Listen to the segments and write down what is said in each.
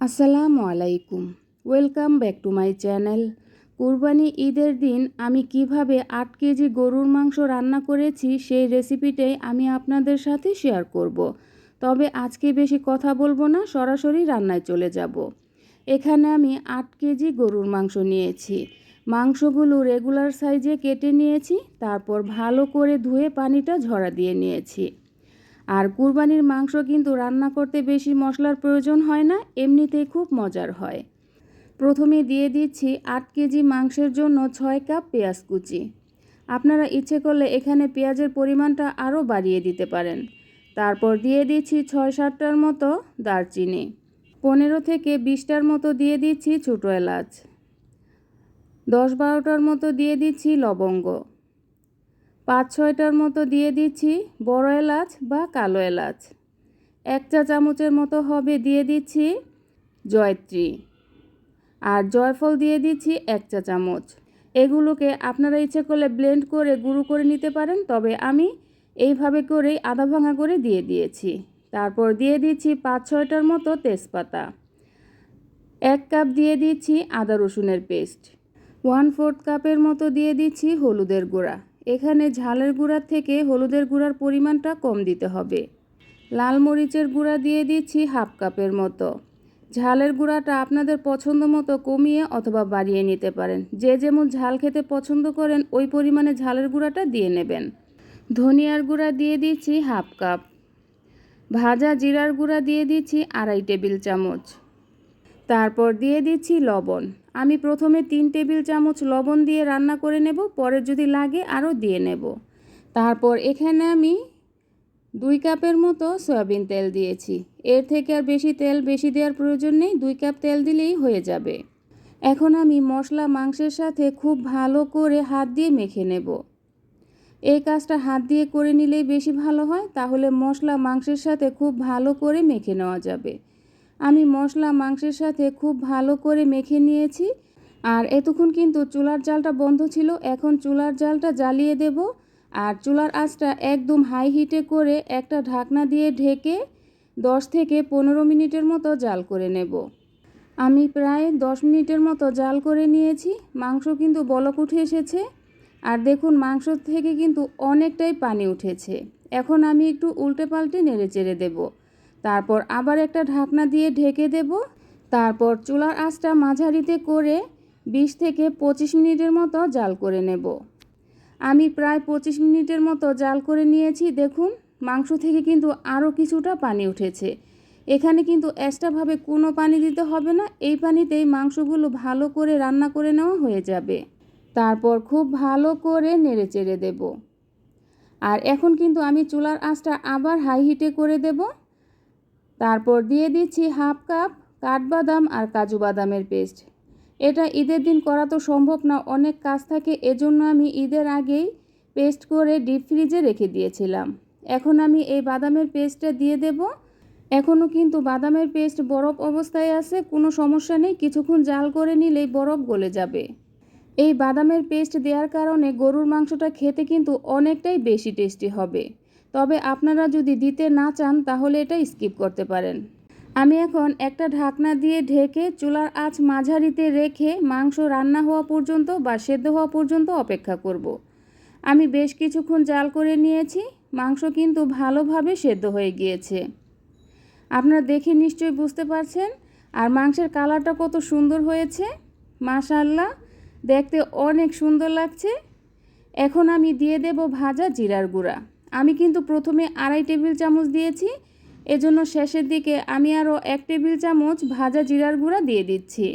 আসসালামু আলাইকুম welcome back to my channel কুরবানি ঈদের দিন আমি কীভাবে আট কেজি গরুর মাংস রান্না করেছি সেই রেসিপিটাই আমি আপনাদের সাথে শেয়ার করব। তবে আজকে বেশি কথা বলব না, সরাসরি রান্নায় চলে যাব। এখানে আমি আট কেজি গরুর মাংস নিয়েছি মাংসগুলো রেগুলার সাইজে কেটে নিয়েছি, তারপর ভালো করে ধুয়ে পানিটা ঝরা দিয়ে নিয়েছি আর কুরবানির মাংস কিন্তু রান্না করতে বেশি মশলার প্রয়োজন হয় না, এমনিতেই খুব মজার হয়। প্রথমে দিয়ে দিচ্ছি আট কেজি মাংসের জন্য ছয় কাপ পেঁয়াজ কুচি। আপনারা ইচ্ছে করলে এখানে পেঁয়াজের পরিমাণটা আরও বাড়িয়ে দিতে পারেন। তারপর দিয়ে দিচ্ছি ছয় সাতটার মতো দারচিনি। পনেরো থেকে বিশটার মতো দিয়ে দিচ্ছি ছোটো এলাচ। দশ বারোটার মতো দিয়ে দিচ্ছি লবঙ্গ। পাঁচ ছয়টার মতো দিয়ে দিচ্ছি বড় এলাচ বা কালো এলাচ। এক চা চামচের মতো হবে দিয়ে দিচ্ছি জয়ত্রী। আর জয়ফল দিয়ে দিচ্ছি এক চা চামচ। এগুলোকে আপনারা ইচ্ছে করলে ব্লেন্ড করে গুঁড়ো করে নিতে পারেন, তবে আমি এইভাবে করেই আধা ভাঙা করে দিয়ে দিয়েছি। তারপর দিয়ে দিচ্ছি পাঁচ ছয়টার মতো তেজপাতা। এক কাপ দিয়ে দিচ্ছি আদা রসুনের পেস্ট। ওয়ান ফোর্থ কাপের মতো দিয়ে দিচ্ছি হলুদের গুঁড়া। এখানে ঝালের গুঁড়ার থেকে হলুদের গুঁড়ার পরিমাণটা কম দিতে হবে। লাল মরিচের গুঁড়া দিয়ে দিচ্ছি হাফ কাপের মতো। ঝালের গুঁড়াটা আপনাদের পছন্দ মতো কমিয়ে অথবা বাড়িয়ে নিতে পারেন। যে যেমন ঝাল খেতে পছন্দ করেন, ওই পরিমাণে ঝালের গুঁড়াটা দিয়ে নেবেন। ধনিয়ার গুঁড়া দিয়ে দিচ্ছি হাফ কাপ। ভাজা জিরার গুঁড়া দিয়ে দিচ্ছি আড়াই টেবিল চামচ। তারপর দিয়ে দিচ্ছি লবণ। আমি প্রথমে তিন টেবিল চামচ লবণ দিয়ে রান্না করে নেব, পরে যদি লাগে আরও দিয়ে নেব। তারপর এখানে আমি দুই কাপের মতো সয়াবিন তেল দিয়েছি। এর থেকে আর বেশি তেল বেশি দেওয়ার প্রয়োজন নেই, দুই কাপ তেল দিলেই হয়ে যাবে। এখন আমি মশলা মাংসের সাথে খুব ভালো করে হাত দিয়ে মেখে নেব। এই কাজটা হাত দিয়ে করে নিলেই বেশি ভালো হয়, তাহলে মশলা মাংসের সাথে খুব ভালো করে মেখে নেওয়া যাবে। আমি মশলা মাংসের সাথে খুব ভালো করে মেখে নিয়েছি। আর এতক্ষণ কিন্তু চুলার জালটা বন্ধ ছিল, এখন চুলার জালটা জ্বালিয়ে দেব। আর চুলার আঁচটা একদম হাই হিটে করে একটা ঢাকনা দিয়ে ঢেকে দশ থেকে পনেরো মিনিটের মতো জাল করে নেব। আমি প্রায় দশ মিনিটের মতো জাল করে নিয়েছি, মাংস কিন্তু বলক উঠে এসেছে। আর দেখুন, মাংস থেকে কিন্তু অনেকটাই পানি উঠেছে। এখন আমি একটু উল্টে পাল্টে নেড়ে চেড়ে দেবো। তারপর আবার একটা ঢাকনা দিয়ে ঢেকে দেব। তারপর চুলার আঁচটা মাঝারিতে করে বিশ থেকে পঁচিশ মিনিটের মতো জাল করে নেব। আমি প্রায় পঁচিশ মিনিটের মতো জাল করে নিয়েছি। দেখুন, মাংস থেকে কিন্তু আরও কিছুটা পানি উঠেছে। এখানে কিন্তু এক্সট্রাভাবে কোনো পানি দিতে হবে না। এই পানিতেই মাংসগুলো ভালো করে রান্না করে নেওয়া হয়ে যাবে। তারপর খুব ভালো করে নেড়ে চেড়ে দেব। আর এখন কিন্তু আমি চুলার আঁচটা আবার হাই হিটে করে দেবো। তারপর দিয়ে দিচ্ছি হাফ কাপ কাঠবাদাম আর কাজু বাদামের পেস্ট। এটা ঈদের দিন করা তো সম্ভব না, অনেক কাজ থাকে, এজন্য আমি ঈদের আগেই পেস্ট করে ডিপ ফ্রিজে রেখে দিয়েছিলাম। এখন আমি এই বাদামের পেস্টটা দিয়ে দেব। এখনও কিন্তু বাদামের পেস্ট বরফ অবস্থায় আছে, কোনো সমস্যা নেই, কিছুক্ষণ জাল করে নিলেই বরফ গলে যাবে। এই বাদামের পেস্ট দেওয়ার কারণে গরুর মাংসটা খেতে কিন্তু অনেকটাই বেশি টেস্টি হবে। তবে আপনারা যদি দিতে না চান, তাহলে এটা স্কিপ করতে পারেন। আমি এখন একটা ঢাকনা দিয়ে ঢেকে চুলার আঁচ মাঝারিতে রেখে মাংস রান্না হওয়া পর্যন্ত বা সেদ্ধ হওয়া পর্যন্ত অপেক্ষা করব। আমি বেশ কিছুক্ষণ জাল করে নিয়েছি, মাংস কিন্তু ভালোভাবে সেদ্ধ হয়ে গিয়েছে। আপনারা দেখে নিশ্চয়ই বুঝতে পারছেন, আর মাংসের কালারটা কত সুন্দর হয়েছে। মাশাল্লাহ দেখতে অনেক সুন্দর লাগছে। এখন আমি দিয়ে দেব ভাজা জিরার গুঁড়া। আমি কিন্তু প্রথমে আড়াই টেবিল চামচ দিয়েছি। এজন্য শেষের দিকে আমি আরও এক টেবিল চামচ ভাজা জিরার গুঁড়া দিয়ে দিচ্ছি।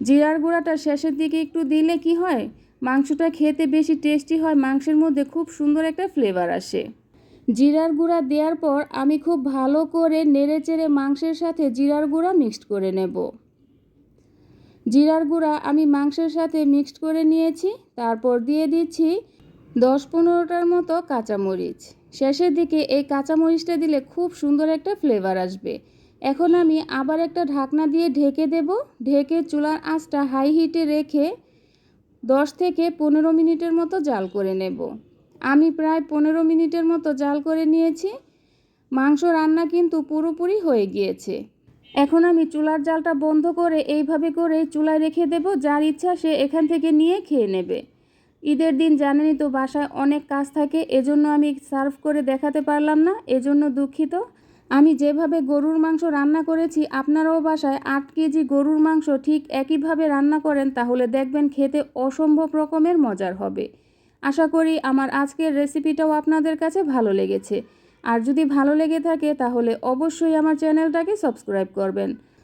জিরার গুঁড়াটা শেষের দিকে একটু দিলে কি হয়? মাংসটা খেতে বেশি টেস্টি হয়, মাংসের মধ্যে খুব সুন্দর একটা ফ্লেভার আসে। জিরার গুঁড়া দেওয়ার পর আমি খুব ভালো করে নেড়ে চেড়ে মাংসের সাথে জিরার গুঁড়া মিক্সড করে নেব। জিরার গুঁড়া আমি মাংসের সাথে মিক্সড করে নিয়েছি, তারপর দিয়ে দিচ্ছি দশ পনেরোটার মতো কাঁচামরিচ। শেষের দিকে এই কাঁচামরিচটা দিলে খুব সুন্দর একটা ফ্লেভার আসবে। এখন আমি আবার একটা ঢাকনা দিয়ে ঢেকে দেব। ঢেকে চুলার আঁচটা হাই হিটে রেখে দশ থেকে পনেরো মিনিটের মতো জাল করে নেব। আমি প্রায় পনেরো মিনিটের মতো জাল করে নিয়েছি। মাংস রান্না কিন্তু পুরোপুরি হয়ে গিয়েছে। এখন আমি চুলার জালটা বন্ধ করে এইভাবে করে চুলায় রেখে দেব। যার ইচ্ছা সে এখান থেকে নিয়ে খেয়ে নেবে। ঈদের দিন জানেনই তো বাসায় অনেক কাজ থাকে, এজন্য আমি সার্ভ করে দেখাতে পারলাম না, এজন্য দুঃখিত। আমি যেভাবে গরুর মাংস রান্না করেছি, আপনারাও বাসায় আট কেজি গরুর মাংস ঠিক একইভাবে রান্না করেন, তাহলে দেখবেন খেতে অসম্ভব রকমের মজার হবে। আশা করি আমার আজকের রেসিপিটাও আপনাদের কাছে ভালো লেগেছে। আর যদি ভালো লেগে থাকে, তাহলে অবশ্যই আমার চ্যানেলটাকে সাবস্ক্রাইব করবেন।